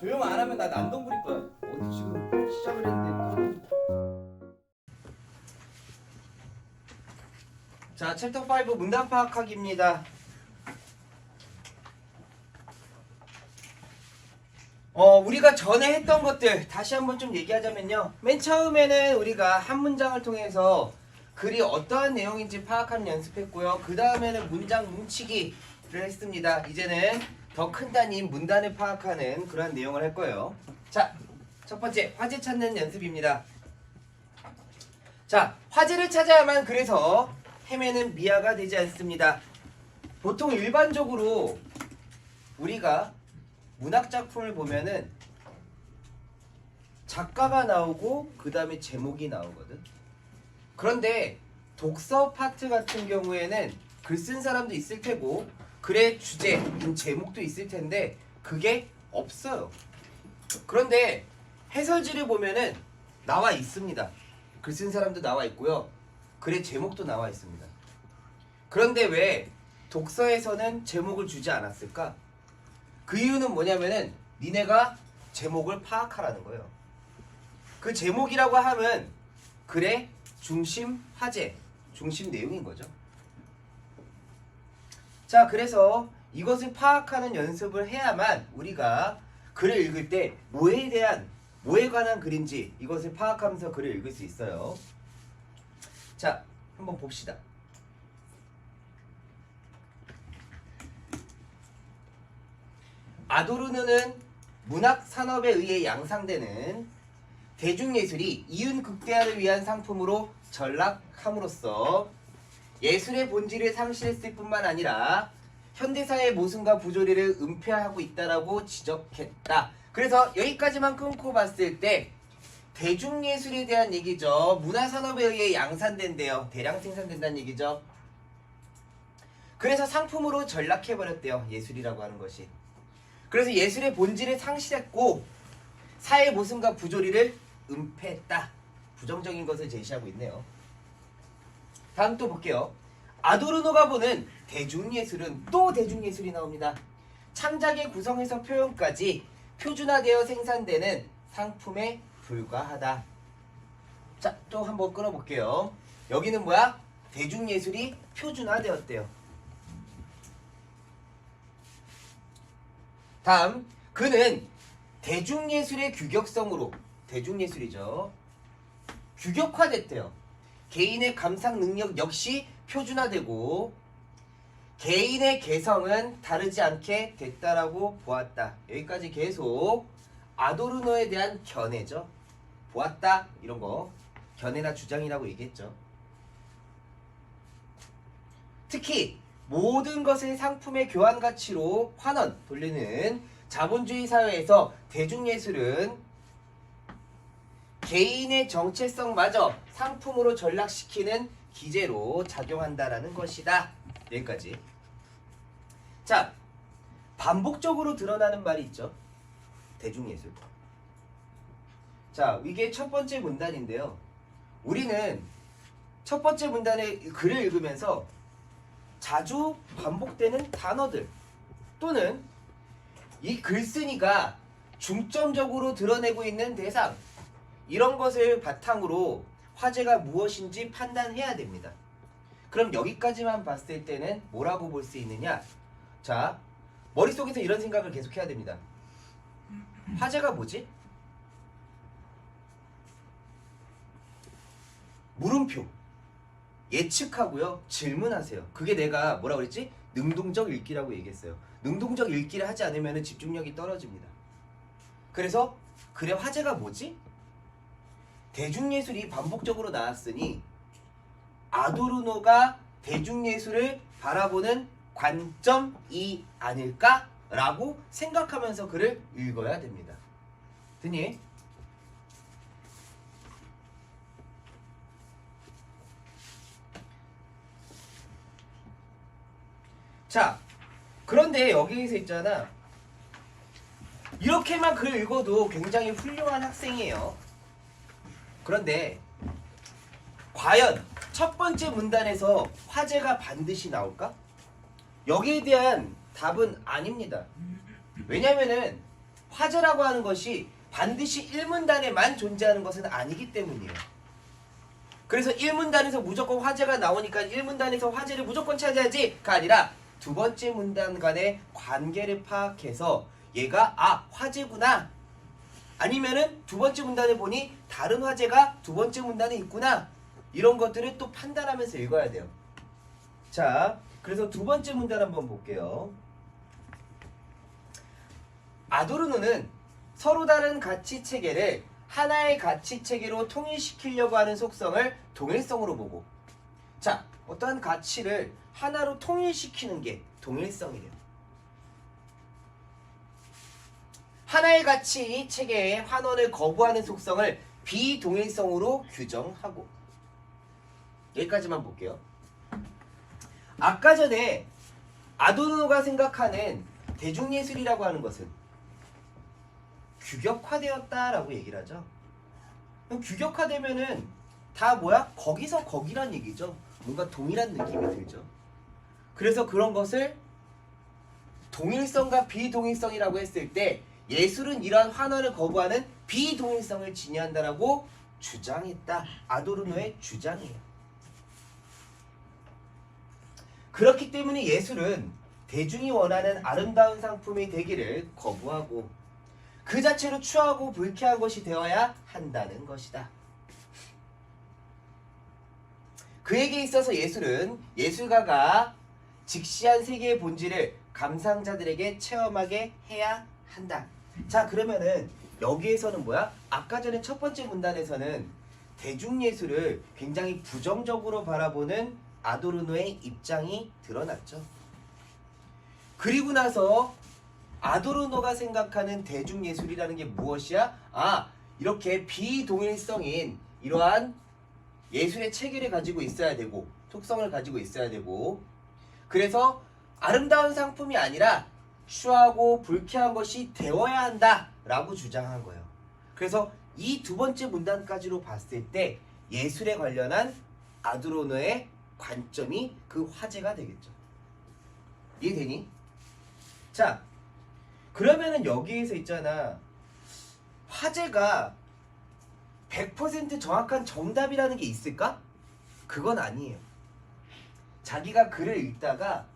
조용 안 하면 나 난동 부릴 거야. 어디 지금 시작을 했는데. 자, 챕터 5 문단 파악하기입니다. 어, 우리가 전에 했던 것들 다시 한번 좀 얘기하자면요. 맨 처음에는 우리가 한 문장을 통해서 글이 어떠한 내용인지 파악하는 연습했고요. 그 다음에는 문장 뭉치기를 했습니다. 이제는 더 큰 단위인 문단을 파악하는 그러한 내용을 할 거예요. 자, 첫 번째 화제 찾는 연습입니다. 자, 화제를 찾아야만 그래서 헤매는 미아가 되지 않습니다. 보통 일반적으로 우리가 문학 작품을 보면은 작가가 나오고 그 다음에 제목이 나오거든. 그런데 독서 파트 같은 경우에는 글 쓴 사람도 있을 테고 글의 주제, 음, 제목도 있을 텐데 그게 없어요. 그런데 해설지를 보면은 나와 있습니다. 글 쓴 사람도 나와 있고요. 글의 제목도 나와 있습니다. 그런데 왜 독서에서는 제목을 주지 않았을까? 그 이유는 뭐냐면은 니네가 제목을 파악하라는 거예요. 그 제목이라고 하면 글의 중심 화제, 중심 내용인 거죠. 자, 그래서 이것을 파악하는 연습을 해야만 우리가 글을 읽을 때 뭐에 대한 뭐에 관한 글인지 이것을 파악하면서 글을 읽을 수 있어요. 자, 한번 봅시다. 아도르누는 문학 산업에 의해 양상되는 대중예술이 이윤 극대화를 위한 상품으로 전락함으로써 예술의 본질을 상실했을 뿐만 아니라 현대사의 모순과 부조리를 은폐하고 있다라고 지적했다. 그래서 여기까지만 끊고 봤을 때 대중예술에 대한 얘기죠. 문화산업에 의해 양산된대요. 대량 생산된다는 얘기죠. 그래서 상품으로 전락해버렸대요. 예술이라고 하는 것이. 그래서 예술의 본질을 상실했고 사회 모순과 부조리를 은폐했다. 부정적인 것을 제시하고 있네요. 다음 또 볼게요. 아도르노가 보는 대중예술은 또 대중예술이 나옵니다. 창작의 구성에서 표현까지 표준화되어 생산되는 상품에 불과하다. 자, 또 한번 끌어볼게요. 여기는 뭐야? 대중예술이 표준화되었대요. 다음, 그는 대중예술의 규격성으로 대중예술이죠. 규격화됐대요. 개인의 감상 능력 역시 표준화되고 개인의 개성은 다르지 않게 됐다라고 보았다. 여기까지 계속 아도르노에 대한 견해죠. 보았다 이런 거 견해나 주장이라고 얘기했죠. 특히 모든 것을 상품의 교환 가치로 환원 돌리는 자본주의 사회에서 대중예술은 개인의 정체성마저 상품으로 전락시키는 기제로 작용한다라는 것이다. 여기까지. 자, 반복적으로 드러나는 말이 있죠. 대중예술. 자, 이게 첫 번째 문단인데요. 우리는 첫 번째 문단의 글을 읽으면서 자주 반복되는 단어들 또는 이 글쓴이가 중점적으로 드러내고 있는 대상 이런 것을 바탕으로 화제가 무엇인지 판단해야 됩니다. 그럼 여기까지만 봤을 때는 뭐라고 볼 수 있느냐? 자, 머릿속에서 이런 생각을 계속 해야 됩니다. 화제가 뭐지? 물음표. 예측하고요. 질문하세요. 그게 내가 뭐라 그랬지? 능동적 읽기라고 얘기했어요. 능동적 읽기를 하지 않으면 집중력이 떨어집니다. 그래서 그래 화제가 뭐지? 대중예술이 반복적으로 나왔으니 아도르노가 대중예술을 바라보는 관점이 아닐까라고 생각하면서 글을 읽어야 됩니다. 드니? 자, 그런데 여기에서 있잖아. 이렇게만 글 읽어도 굉장히 훌륭한 학생이에요. 그런데 과연 첫 번째 문단에서 화제가 반드시 나올까? 여기에 대한 답은 아닙니다. 왜냐면은 화제라고 하는 것이 반드시 1문단에만 존재하는 것은 아니기 때문이에요. 그래서 1문단에서 무조건 화제가 나오니까 1문단에서 화제를 무조건 찾아야지가 아니라 두 번째 문단 간의 관계를 파악해서 얘가 아 화제구나 아니면은 두 번째 문단을 보니 다른 화제가 두 번째 문단에 있구나 이런 것들을 또 판단하면서 읽어야 돼요. 자, 그래서 두 번째 문단 한번 볼게요. 아도르노는 서로 다른 가치 체계를 하나의 가치 체계로 통일시키려고 하는 속성을 동일성으로 보고 자, 어떠한 가치를 하나로 통일시키는 게 동일성이래요. 가치 체계의 환원을 거부하는 속성을 비동일성으로 규정하고 여기까지만 볼게요. 아까 전에 아도르노가 생각하는 대중예술이라고 하는 것은 규격화되었다라고 얘기를 하죠. 규격화되면은 다 뭐야? 거기서 거기란 얘기죠. 뭔가 동일한 느낌이 들죠. 그래서 그런 것을 동일성과 비동일성이라고 했을 때 예술은 이러한 환원을 거부하는 비동일성을 지니한다라고 주장했다. 아도르노의 주장이에요. 그렇기 때문에 예술은 대중이 원하는 아름다운 상품이 되기를 거부하고 그 자체로 추하고 불쾌한 것이 되어야 한다는 것이다. 그에게 있어서 예술은 예술가가 직시한 세계의 본질을 감상자들에게 체험하게 해야 한다. 자, 그러면은 여기에서는 뭐야? 아까 전에 첫 번째 문단에서는 대중예술을 굉장히 부정적으로 바라보는 아도르노의 입장이 드러났죠. 그리고 나서 아도르노가 생각하는 대중예술이라는 게 무엇이야? 아, 이렇게 비동일성인 이러한 예술의 체계를 가지고 있어야 되고 속성을 가지고 있어야 되고 그래서 아름다운 상품이 아니라 추하고 불쾌한 것이 되어야 한다라고 주장한 거예요. 그래서 이 두 번째 문단까지로 봤을 때 예술에 관련한 아드로노의 관점이 그 화제가 되겠죠. 이해되니? 자, 그러면은 여기에서 있잖아. 화제가 100% 정확한 정답이라는 게 있을까? 그건 아니에요. 자기가 글을 읽다가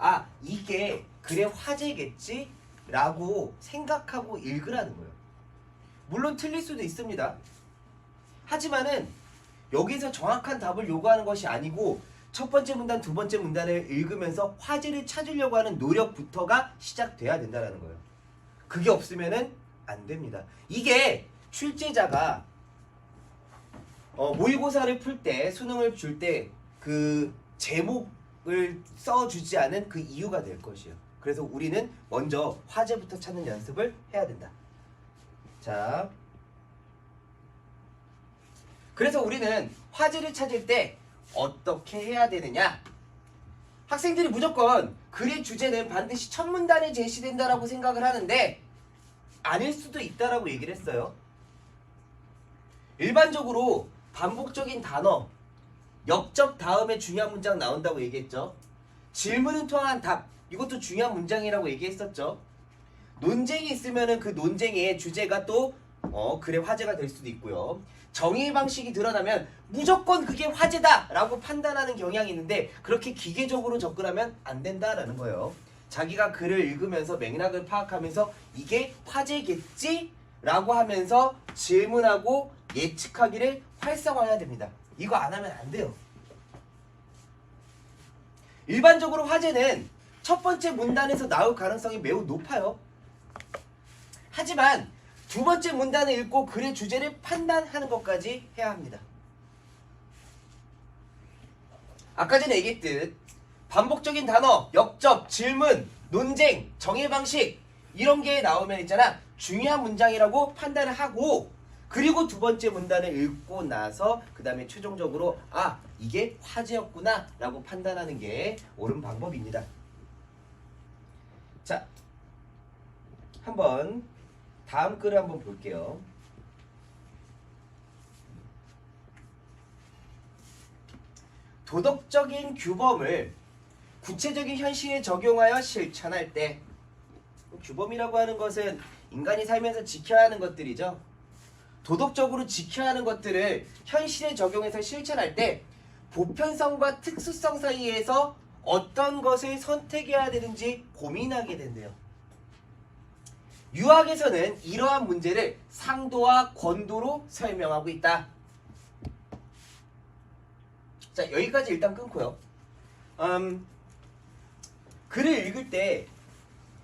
아 이게 글의 화제겠지? 라고 생각하고 읽으라는 거예요. 물론 틀릴 수도 있습니다. 하지만은 여기서 정확한 답을 요구하는 것이 아니고 첫 번째 문단, 두 번째 문단을 읽으면서 화제를 찾으려고 하는 노력부터가 시작돼야 된다는 거예요. 그게 없으면은 안 됩니다. 이게 출제자가 어, 모의고사를 풀 때 수능을 줄 때 그 제목 을 써주지 않은 그 이유가 될 것이에요. 그래서 우리는 먼저 화제부터 찾는 연습을 해야 된다. 자, 그래서 우리는 화제를 찾을 때 어떻게 해야 되느냐? 학생들이 무조건 글의 주제는 반드시 첫 문단에 제시된다라고 생각을 하는데 아닐 수도 있다라고 얘기를 했어요. 일반적으로 반복적인 단어, 역적 다음에 중요한 문장 나온다고 얘기했죠. 질문을 통한 답, 이것도 중요한 문장이라고 얘기했었죠. 논쟁이 있으면은 그 논쟁의 주제가 또 어, 글의 화제가 될 수도 있고요. 정의 방식이 드러나면 무조건 그게 화제다라고 판단하는 경향이 있는데 그렇게 기계적으로 접근하면 안 된다라는 거예요. 자기가 글을 읽으면서 맥락을 파악하면서 이게 화제겠지라고 하면서 질문하고 예측하기를 활성화해야 됩니다. 이거 안 하면 안 돼요. 일반적으로 화제는 첫 번째 문단에서 나올 가능성이 매우 높아요. 하지만 두 번째 문단을 읽고 글의 주제를 판단하는 것까지 해야 합니다. 아까 전에 얘기했듯 반복적인 단어, 역접, 질문, 논쟁, 정의 방식 이런 게 나오면 있잖아 중요한 문장이라고 판단을 하고 그리고 두 번째 문단을 읽고 나서 그 다음에 최종적으로 아 이게 화제였구나 라고 판단하는 게 옳은 방법입니다. 자 한번 다음 글을 한번 볼게요. 도덕적인 규범을 구체적인 현실에 적용하여 실천할 때 규범이라고 하는 것은 인간이 살면서 지켜야 하는 것들이죠. 도덕적으로 지켜야 하는 것들을 현실에 적용해서 실천할 때 보편성과 특수성 사이에서 어떤 것을 선택해야 되는지 고민하게 된대요. 유학에서는 이러한 문제를 상도와 권도로 설명하고 있다. 자 여기까지 일단 끊고요. 음, 글을 읽을 때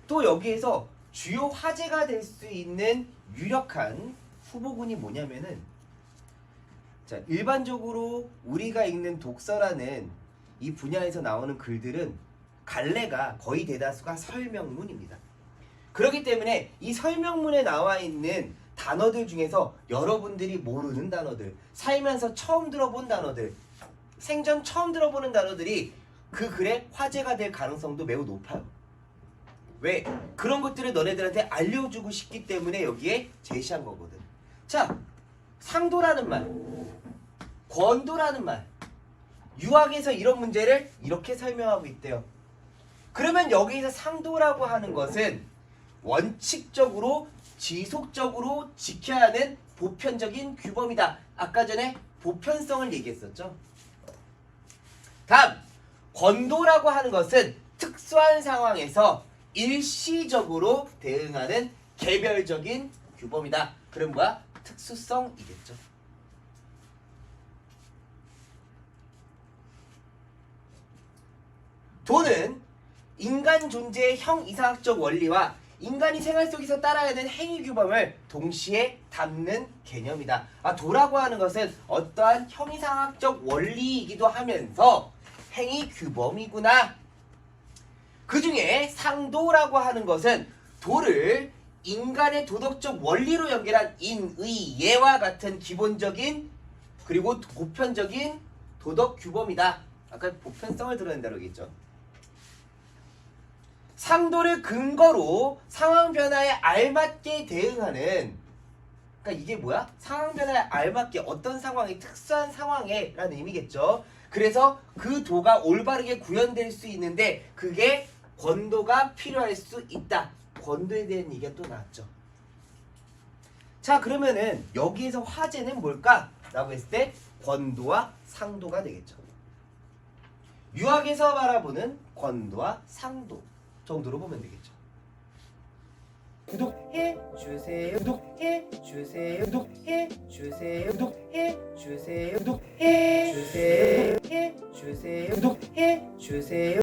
또 여기에서 주요 화제가 될 수 있는 유력한 후보군이 뭐냐면은 자 일반적으로 우리가 읽는 독서라는 이 분야에서 나오는 글들은 갈래가 거의 대다수가 설명문입니다. 그렇기 때문에 이 설명문에 나와 있는 단어들 중에서 여러분들이 모르는 단어들, 살면서 처음 들어본 단어들, 생전 처음 들어보는 단어들이 그 글의 화제가 될 가능성도 매우 높아요. 왜? 그런 것들을 너네들한테 알려주고 싶기 때문에 여기에 제시한 거거든. 자, 상도라는 말, 권도라는 말, 유학에서 이런 문제를 이렇게 설명하고 있대요. 그러면 여기서 상도라고 하는 것은 원칙적으로 지속적으로 지켜야 하는 보편적인 규범이다. 아까 전에 보편성을 얘기했었죠. 다음 권도라고 하는 것은 특수한 상황에서 일시적으로 대응하는 개별적인 규범이다. 그럼 뭐야? 특수성이겠죠. 도는 인간 존재의 형 이상학적 원리와 인간이 생활 속에서 따라야 하는 행위 규범을 동시에 담는 개념이다. 아, 도라고 하는 것은 어떠한 형이상학적 원리이기도 하면서 행위 규범이구나. 그 중에 상도라고 하는 것은 도를 인간의 도덕적 원리로 연결한 인의 예와 같은 기본적인 그리고 보편적인 도덕 규범이다. 아까 보편성을 드러낸다고 했죠. 상도를 근거로 상황 변화에 알맞게 대응하는 그러니까 이게 뭐야? 상황 변화에 알맞게 어떤 상황이 특수한 상황에 라는 의미겠죠. 그래서 그 도가 올바르게 구현될 수 있는데 그게 권도가 필요할 수 있다. 대한 얘기가 또 나왔죠. 자 그러면은 여기에서 화제는 뭘까? 라고 했을 때 권도와 상도가 되겠죠. 유학에서 바라보는 권도와 상도 정도로 보면 되겠죠. 구독해 주세요. 구독해 주세요. 구독해 주세요. 구독해 주세요. 구독해 주세요. 구독해 주세요. 구독해 주세요.